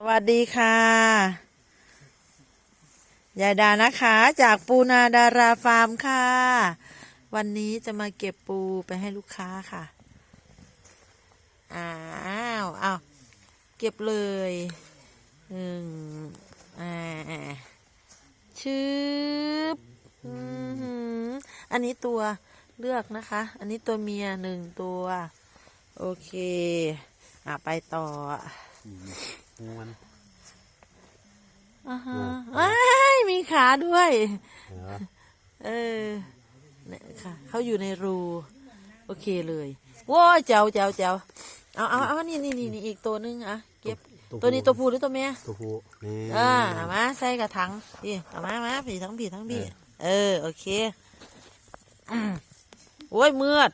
สวัสดีค่ะ ยายดานะคะ จากปูนาดาราฟาร์มค่ะ วันนี้จะมาเก็บปูไปให้ลูกค้าค่ะ อ้าวเอาเก็บเลยหนึ่งอ่าชืบอือหืออันนี้ตัวเลือกนะคะ อันนี้ตัวเมียหนึ่งตัว โอเค อะ ไปต่อ งูมันอ่าฮะว้ายมีขาด้วย เหรอเออเนี่ยค่ะ เขาอยู่ในรู โอเคเลยว้าเจ้าเจ้าเจ้าเอาเอาเอานี่นี่นี่นี่อีกตัวหนึงอะเก็บ ตัวนี้ตัวผู้หรือตัวเมีย ตัวผู้นี่อ่าเอามาใส่กระถังพี่เอามามาผีทั้งผีทั้งผีเออ โอเคอืมโอ้ยเมือด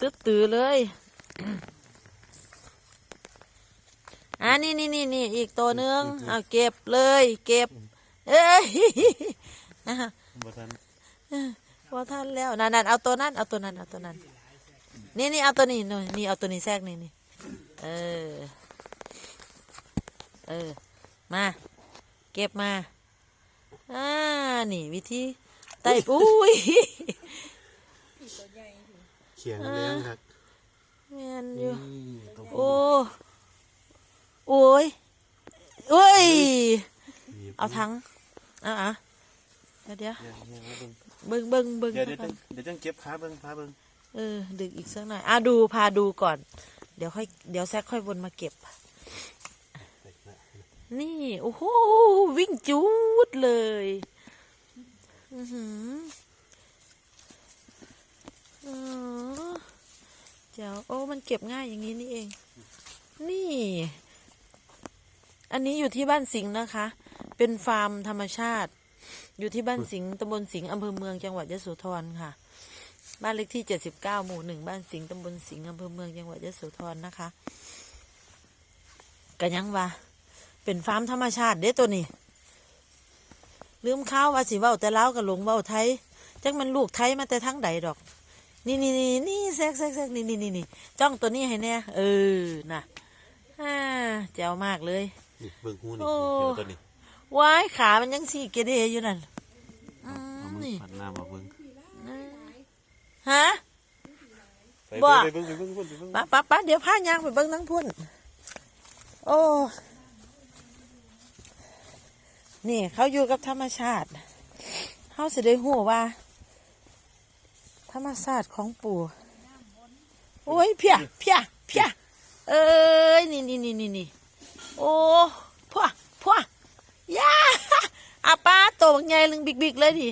ตึ๊ดตื่อเลย อ่านี่นี่นี่นี่อีกตัวหนึงเอาเก็บเลย เก็บ เอ้ยอะบ่ทันพอท่านแล้วนั่นนั่นเอาตัวนั้นเอาตัวนั้นเอาตัวนั้น นี่นี่เอาตัวนี้หน่อยนี่เอาตัวนี้แทรกนี่นี่เออ เออ มา เก็บมา อ่า นี่วิธีไต่อุ้ยเขียงเลี้ยงครับ แมนอยู่ นี่ตัวผู้โอ้ โอ้ยโอ้ยนี่เอาทั้งอะอะเดี๋ยวเดี๋ยวเดี๋ยวเดี๋ยวเบิ่งเบิ้งเบิ้งเบิ้งเดี๋ยวเดี๋ยวก่อนเดี๋ยวจังเก็บขาเบิ่งขาเบิ่งเออ ดึกอีกสักหน่อยอะดูพาดูก่อน เดี๋ยวค่อยเดี๋ยวแซกค่อยวนมาเก็บ นี่ โอ้โหวิ่งจูดเลยอือหืออ๋อเจ้าโอ้มันเก็บง่ายอย่างนี้นี่เอง นี่ อันนี้อยู่ที่บ้านสิงห์นะคะ เป็นฟาร์มธรรมชาติ อยู่ที่บ้านสิงห์ตำบลสิงห์อำเภอเมืองจังหวัดยโสธรค่ะ บ้านเลขที่79หมู่หนึ่งบ้านสิงห์ตำบลสิงห์อำเภอเมืองจังหวัดยโสธรนะคะกันยังวะเป็นฟาร์มธรรมชาติเด้ตัวนี้ ลืมข้าวว่าสิว้าแต่เล้ากับหลงว้าไทยจักมันลูกไทยมาแต่ทั้งใดดอก นี่นี่นี่นี่แซกแซกแซกนี่นี่นี่นี่จ้องตัวนี้ให้แน่เออน่ะอ่าแจ๋วมากเลย นี่เบิ่งหูนี่โอ้เดี๋ยวตัวนี้ว้ายขามันยังสี่เกเดอยู่นั่นอืเอามมือนี่ปัดหน้ามาเบิ่งฮะ ไปบ่ ไปเบิ่งไปเบิ่งไปเบิ่งไปเบิ่งป้าป้าป้าเดี๋ยวพายางไปเบิ้งทั้งพุ่น โอ้ นี่เขาอยู่กับธรรมชาติ เขาสิได้หูว่า ธรรมชาติของปู่โอ้ยเพียเพียเพียเอ้ย นี่นี่นี่นี่นี่ โอ้พัวพัวยาอาป้าโตบักใหญ่ลึงบิ๊กบิ๊กเลยดิ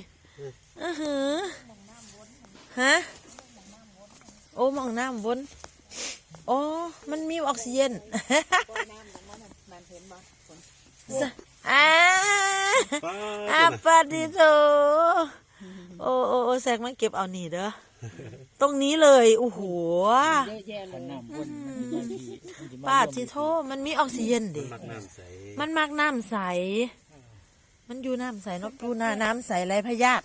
อือหือฮะโอ้หมองน้ำวนโอ้มันมีออกซิเจนสะอ่าป้าอาดปาดิโตโอ้โอ้โอ้แซกมันเก็บเอานี่เด้อ ตรงนี้เลยโอ้โหเยอะแยะเลยน้ำวนป้าทิโทมันมีออกซิเจนดิมักน้ำใสมันมักน้ำใส มันอยู่น้ำใสเนกปูนาน้ำใสไรพยาธิ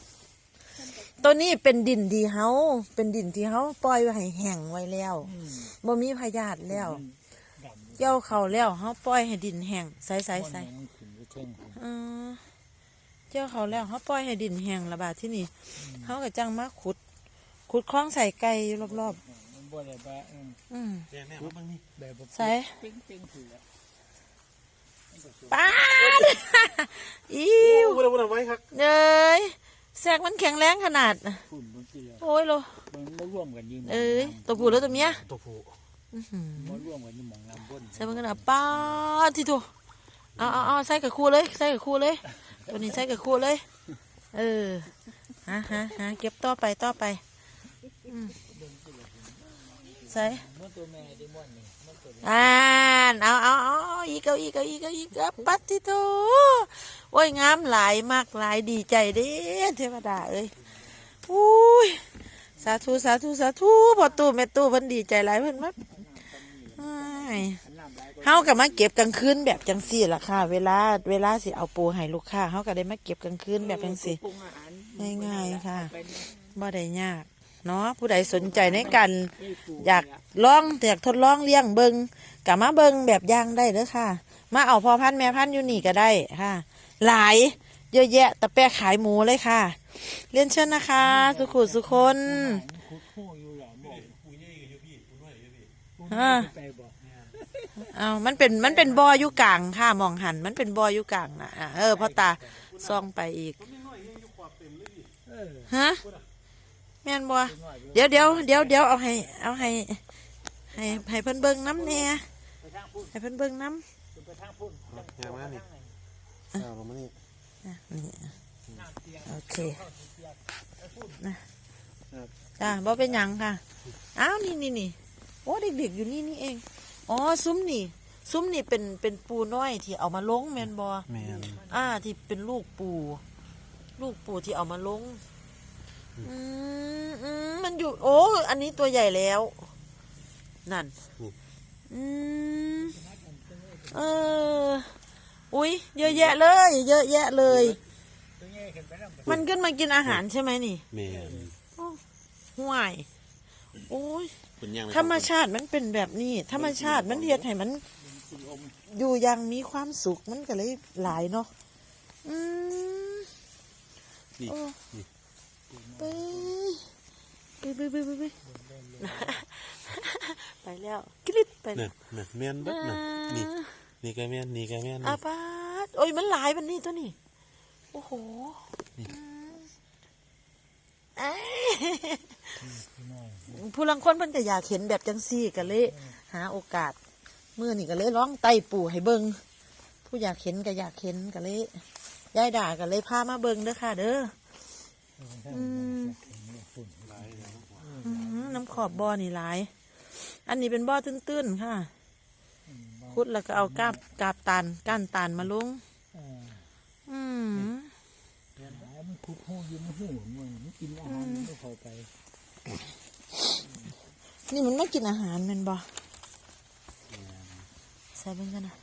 ตัวนี้เป็นดินที่เฮาเป็นดินที่เฮาปล่อยไว้ให้แห้งไว้แล้วบ่มีพยาธิแล้วเกี่ยวเขาแล้วเฮาปล่อยให้ดินแห้งใสใสใสมันขึ้นไปเท่งเออเกี่ยวเขาแล้วเฮาปล่อยให้ดินแห้งระบาดที่นี่เฮาก็จังมาขุด ขุดคลองใส่ไก่อยู่รอบมันบ่ได้ว่าเออๆอืมแม่แม่มาเบิ่งนี่แบบว่าใส่เป้งเป้งถือป้าด อิวโอ้บ่ได้บ่ได้ไว้ครับเนยแซกมันแข็งแรงขนาด ฝุ่นบางทีโอ้ยโลมันบ่ร่วมกันยิงเอ้ยตัวผู้แล้วตัวเมียตัวผู้อื้อหือบ่ร่วมกันยิงหมองน้ำวนใส่มันกันนะป้าดที่โถเอาเอาเอาใส่กับคู่เลย ใส่กับคู่เลย ตัวนี้ใส่กับคู่เลย เออฮะฮะฮะเก็บต่อไปต่อไปอืม ใส่อ่านเอาเอาเอาอีกเอาอีกเอาอีกเอาอีกเอาปัดที่โถโอ้ยงามหลายมากหลายดีใจเด้เทวดาเอ้ยอุ้ยสาธุสาธุสาธุพอตู้แม่ตู้เพิ่นดีใจหลายเพิ่นมาอ้ายน้ำไหลก็เฮาก็มาเก็บกลางคืนแบบจังซี่ล่ะค่ะ เวลาเวลาสิเอาปูให้ลูกค้าเฮาก็ได้มาเก็บกลางคืนแบบจังซี่ง่ายๆค่ะไปเนี่ยบ่ได้ยาก เนาะผู้ใดสนใจในการอยากลองอยากทดลองเลี้ยงเบิงกะมาเบิงแบบย่างได้เด้อค่ะ มาเอาพอพันแม่พันอยู่นี่ก็ได้ค่ะ หลายเยอะแยะแต่แปะขายหมูเลยค่ะ เรียนเชิญนะคะ สุขุสุคนอ้าไปบอกเอามันเป็นมันเป็นบออยู่กลางค่ะมองหัน มันเป็นบออยู่กลางนะ่ะเออพ่อตาซ่องไปอีกฮะ แม่นบ่ปูน้อยอยู่เดี๋ยวเดี๋ยวเดี๋ยวเดี๋ยวเอาให้เอาให้ให้ให้เพิ่นเบิ่งน้ำแหน่ไปทางพุ่นให้เพิ่นเบิ่งน้ไปทางพุ่นแหงมานี่เอาลงมานี่ำอะนี่น้ำเตียงโอเคเข้าที่เตียงไปพุ่นจ้าบ่เป็นหยังค่ะอ้าวนี่นี่นี่โอ้เด็กๆอยู่นี่นี่เองอ๋อซุ้มนี่ซุ้มนี่เป็นเป็นปูน้อยที่เอามาลงแม่นบ่แมนอ่าที่เป็นลูกปู ลูกปูที่เอามาลง อืมอืมมันอยู่ โอ้ อันนี้ตัวใหญ่แล้ว นั่น อืม เออ อุ้ยเยอะแยะเลย เยอะแยะเลยตัวใหญ่ขึ้นไปแล้วมันขึ้นมากินอาหารใช่ไหมนี่แมนห่วย โอ้ยเป็นยังไงธรรมชาติมันเป็นแบบนี้ ธรรมชาติมันเฮ็ดให้มัน อยู่อยังมีความสุขมันก็เลยหลายเนาะอืม นี่โอ้นี่ ไปไปไปไปไปไปแล้วกริบไปนั่นนั่นแมนบิดนั่นนี่นี่ก็แมนนี่ก็แมนอาปาดโอ้ยมันหลายมันนี่ตัวนี้โอ้โหผู้ลังคนเพิ่นก็อยากเห็นแบบจังซี่ก็เลย หาโอกาสเมื่อนี่ก็เลยร้องไต่ปู่ให้เบิงผู้อยากเห็นก็อยากเห็นก็เลยยายด่าก็เลยพามาเบิงเด้อค่ะ เด้อ อืมฝุ่นหลายแล้วอื้อหือน้ำขอบบ่อนี่หลาย อันนี้เป็นบ่อตื้นๆค่ะขุดแล้วก็เอากาบกาบตาลก้านตาลมาลงเอออืมเดี๋ยวหามันคุดหูอยู่ในหูมันมันกินอาหารมันก็เข้าไป นี่มันไม่กินอาหารแมันบ่ใส่เบิ่งกันนะ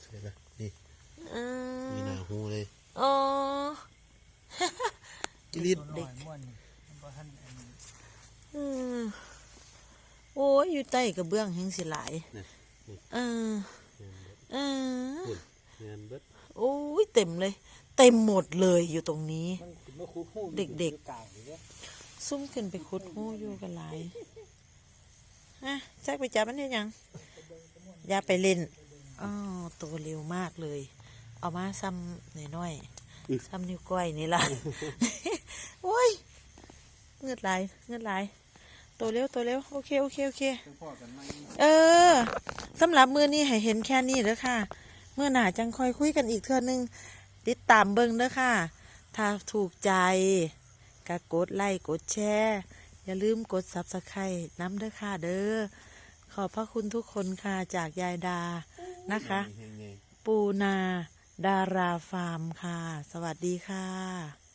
เสร็จแล้วนี่อืมมีหน้าหูเลย อ๋อกิลิดตัวน้อยม่วนนี่มันบ่ทันอันนี้อืมโอ้ยอยู่ใต้กระเบื้องแห่งสิหลายนี่นี่เออเออหุ่นแมนเบิดโอ้ยเต็มเลย เต็มหมดเลยอยู่ตรงนี้มันขึ้นมาคุดหูเด็กๆอยู่กลางอยู่เนี่ยซุ่มขึ้นไปคุดหูอยู่กันหลายฮะแจ็คไปจับมันได้ยังอย่าไปเล่นอ๋อตัวเร็วมากเลย เอามาซ้ำน้อยๆซ้ำนิ้วก้อยนี่ล่ะโอ้ย เงือดไหลายเงือดไหลายตัวเร็วตัวเร็วโอเคโอเคโอเคพ่อกันไหมเออสำหรับมือนี้ให้เห็นแค่นี้เด้อค่ะ เมื่อหน้าจังคอยคุยกันอีกเทื่อนึง ติดตามเบิ่งเด้อค่ะ ถ้าถูกใจก็กดไลค์กดแชร์อย่าลืมกดซับสไครต์น้ำเด้อค่ะเด้อขอบพระคุณทุกคนค่ะจากยายดานะคะเฮงๆปูนา ดาราฟาร์มค่ะ สวัสดีค่ะ